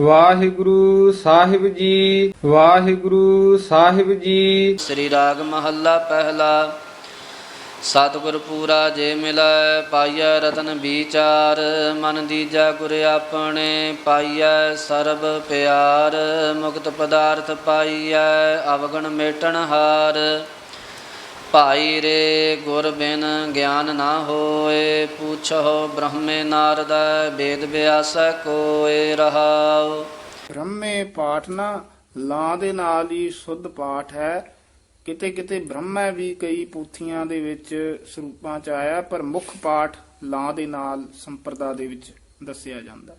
ਵਾਹਿਗੁਰੂ ਸਾਹਿਬ ਜੀ, ਵਾਹਿਗੁਰੂ ਸਾਹਿਬ ਜੀ। ਸ੍ਰੀ ਰਾਗ ਮਹੱਲਾ ਪਹਿਲਾ। ਸਤਿਗੁਰ ਪੂਰਾ ਜੇ ਮਿਲੈ, ਪਾਈਐ ਰਤਨ ਵਿਚਾਰ। ਮਨ ਦੀਜੈ ਗੁਰ ਆਪਣੇ, ਪਾਈਐ ਸਰਬ ਪਿਆਰ। ਮੁਕਤ ਪਦਾਰਥ ਪਾਈਐ, ਅਵਗਣ ਮੇਟਣ ਹਾਰ। ਭਾਈ ਰੇ ਗੁਰ ਬਿਨ ਗਿਆਨ ਨਾ ਹੋਏ ਪੁੱਛੋ ਬ੍ਰਹਮੇ ਨਾਰਦ ਵੇਦ ਵਿਆਸੈ ਕੋਏ ਰਹਾਉ। ਬ੍ਰਹਮੇ ਪਾਠ ਨਾ ਲਾਂ ਦੇ ਨਾਲ ਹੀ ਸੁੱਧ ਪਾਠ ਹੈ। ਕਿਤੇ ਕਿਤੇ ਬ੍ਰਹਮਾ ਵੀ ਕਈ ਪੂਥੀਆਂ ਦੇ ਵਿੱਚ ਸਰੂਪਾਂ ਚ ਆਇਆ, ਪਰ ਮੁੱਖ ਪਾਠ ਲਾਂ ਦੇ ਨਾਲ, ਸੰਪਰਦਾ ਦੇ ਵਿੱਚ ਦੱਸਿਆ ਜਾਂਦਾ ਹੈ।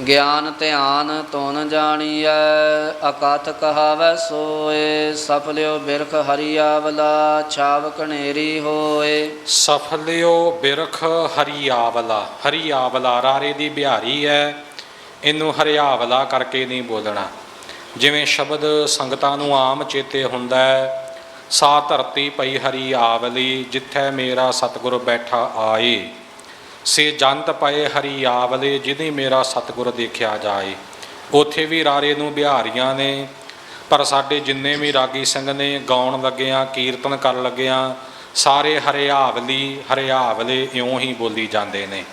ਗਿਆਨ ਧਿਆਨ ਤੁਨ ਜਾਣੀਐ ਅਕਥ ਕਹਾਵੈ ਸੋਏ ਸਫਲਿਓ ਬਿਰਖ ਹਰੀਆਵਲਾ ਛਾਵ ਕਣੇਰੀ ਹੋਏ। ਸਫਲਿਓ ਬਿਰਖ ਹਰੀਆਵਲਾ ਹਰੀਆਵਲਾ ਰਾਰੇ ਦੀ ਬਿਹਾਰੀ ਹੈ ਇਹਨੂੰ ਹਰਿਆਵਲਾ ਕਰਕੇ ਨਹੀਂ ਬੋਲਣਾ। ਜਿਵੇਂ ਸ਼ਬਦ ਸੰਗਤਾਂ ਨੂੰ ਆਮ ਚੇਤੇ ਹੁੰਦਾ ਹੈ ਸਾ ਧਰਤੀ ਪਈ ਹਰੀ ਆਵਲੀ, ਜਿੱਥੇ ਮੇਰਾ ਸਤਿਗੁਰ ਬੈਠਾ ਆਏ। ਸੇ ਜੰਤ ਪਏ ਹਰੀ ਆਵਲੇ ਜਿਹਦੀ ਮੇਰਾ ਸਤਿਗੁਰ ਦੇਖਿਆ ਜਾਏ। ਉਥੇ ਵੀ ਰਾਰੇ ਨੂੰ ਬਿਹਾਰੀਆਂ ਨੇ, ਪਰ ਸਾਡੇ ਜਿੰਨੇ ਵੀ ਰਾਗੀ ਸਿੰਘ ਨੇ, ਗਾਉਣ ਲੱਗਿਆਂ, ਕੀਰਤਨ ਕਰਨ ਲੱਗਿਆਂ, ਸਾਰੇ ਹਰਿਆਵਲੀ ਹਰਿਆਵਲੇ ਇਉਂ ਹੀ ਬੋਲੀ ਜਾਂਦੇ ਨੇ।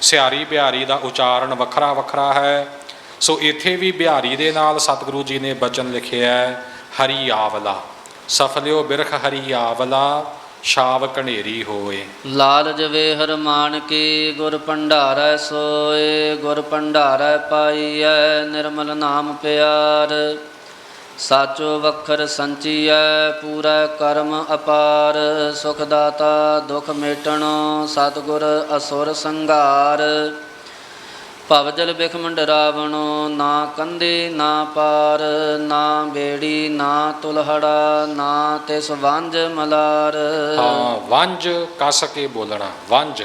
ਸਿਆਰੀ ਬਿਹਾਰੀ ਦਾ ਉਚਾਰਨ ਵੱਖਰਾ ਵੱਖਰਾ ਹੈ। ਸੋ ਇੱਥੇ ਵੀ ਬਿਹਾਰੀ ਦੇ ਨਾਲ ਸਤਿਗੁਰੂ ਜੀ ਨੇ ਬਚਨ ਲਿਖਿਆ ਹੈ, ਹਰੀ ਆਵਲਾ। ਸਫਲਿਓ ਬਿਰਖ ਹਰੀ ਆਵਲਾ ਸ਼ਾਵ ਕਣੇਰੀ ਹੋਏ। ਲਾਲ ਜਵੇ ਹਰਮਾਨ ਕੀ ਗੁਰ ਭੰਡਾਰੈ ਸੋਏ, ਗੁਰ ਭੰਡਾਰੈ ਪਾਈਐ, ਨਿਰਮਲ ਨਾਮ ਪਿਆਰ। ਸਾਚੋ ਵਖਰ ਸੰਚੀਐ, ਪੂਰਾ ਕਰਮ ਅਪਾਰ। ਸੁਖ ਦਾਤਾ ਦੁਖ ਮੇਟਣੋ, ਸਤਿਗੁਰ ਅਸੁਰ ਸੰਘਾਰ। ਭਵਜਲ ਬਿਖ ਮੰਡਰਾਵਣੋ ਨਾ ਕੰਦੇ ਨਾ ਪਾਰ ਨਾ ਬੇੜੀ ਨਾ ਤੁਲਹੜਾ ਨਾ ਤਿਸ ਵੰਜ ਮਲਾਰ। ਹਾਂ ਵੰਜ ਕੱਸ ਕੇ ਬੋਲਣਾ ਵੰਜ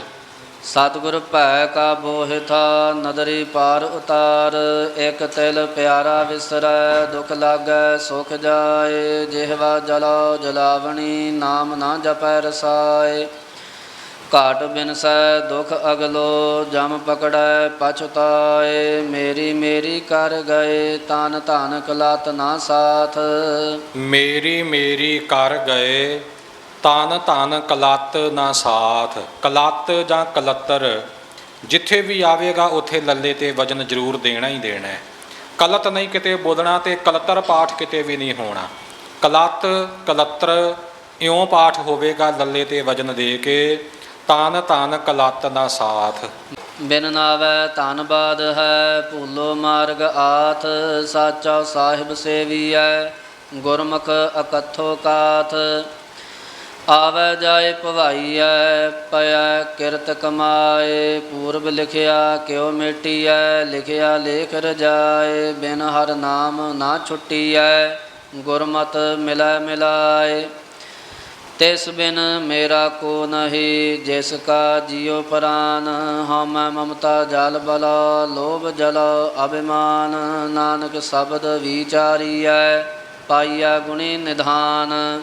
ਸਤਿਗੁਰ ਭੈ ਕਾ ਬੋਹਿਥਾ ਨਦਰੀ ਪਾਰ ਉਤਾਰ ਇਕ ਤਿਲ ਪਿਆਰਾ ਵਿਸਰੈ ਦੁਖ ਲਾਗੈ ਸੁਖ ਜਾਏ ਜਿਹਵਾ ਜਲੋ ਜਲਾਵਣੀ ਨਾਮ ਨਾ ਜਪੈ ਰਸਾਏ। ਘਾਟ ਬਿਨਸੈ ਦੁਖ ਅਗਲੋ, ਜਮ ਪਕੜੈ ਪਛਤਾਏ ਮੇਰੀ ਮੇਰੀ ਕਰ ਗਏ ਤਨ ਧਨ ਕਲਤ ਨਾ ਸਾਥ। ਮੇਰੀ ਮੇਰੀ ਕਰ ਗਏ ਤਨ ਤਨ ਕਲਤ ਨਾ ਸਾਥ। ਕਲਤ ਜਾਂ ਕਲਤਰ, ਜਿੱਥੇ ਵੀ ਆਵੇਗਾ ਉਥੇ ਲੱਲੇ ਤੇ ਵਜਨ ਜ਼ਰੂਰ ਦੇਣਾ ਹੀ ਦੇਣਾ ਹੈ। ਕਲਤ ਨਹੀਂ ਕਿਤੇ ਬੋਲਣਾ ਤੇ ਕਲਤਰ ਪਾਠ ਕਿਤੇ ਵੀ ਨਹੀਂ ਹੋਣਾ। ਕਲਤ, ਕਲਤਰ ਇਉਂ ਪਾਠ ਹੋਵੇਗਾ ਲੱਲੇ ਤੇ ਵਜਨ ਦੇ ਕੇ ਤਨ ਤਨ ਕਲਤ ਨਾ ਸਾਥ। ਬਿਨ ਨਾਵੈ ਧੰਨਵਾਦ ਹੈ, ਭੂਲੋ ਮਾਰਗ ਆਥ, ਸਾਚਾ ਸਾਹਿਬ ਸੇਵੀਐ, ਗੁਰਮੁਖ ਅਕਥੋ ਕਾਥ। ਆਵੈ ਜਾਏ ਭਵਾਈਐ ਪਿਆ ਕਿਰਤ ਕਮਾਏ, ਪੂਰਬ ਲਿਖਿਆ ਕਿਉ ਮੇਟੀਐ, ਲਿਖਿਆ ਲੇਖ ਰਜਾਏ, ਬਿਨ ਹਰ ਨਾਮ ਨਾ ਛੁੱਟੀਐ, ਗੁਰਮਤ ਮਿਲੈ ਮਿਲਾਏ। ਤਿਸ ਬਿਨ ਮੇਰਾ ਕੋ ਨਹੀਂ, ਜਿਸ ਕਾ ਜਿਉ ਪ੍ਰਾਨ ਹਮ ਮਮਤਾ ਜਲ ਬਲ, ਲੋਭ ਜਲ ਅਭਿਮਾਨ। ਨਾਨਕ ਸ਼ਬਦ ਵਿਚਾਰੀਐ ਪਾਈਆ ਗੁਣੀ ਨਿਧਾਨ।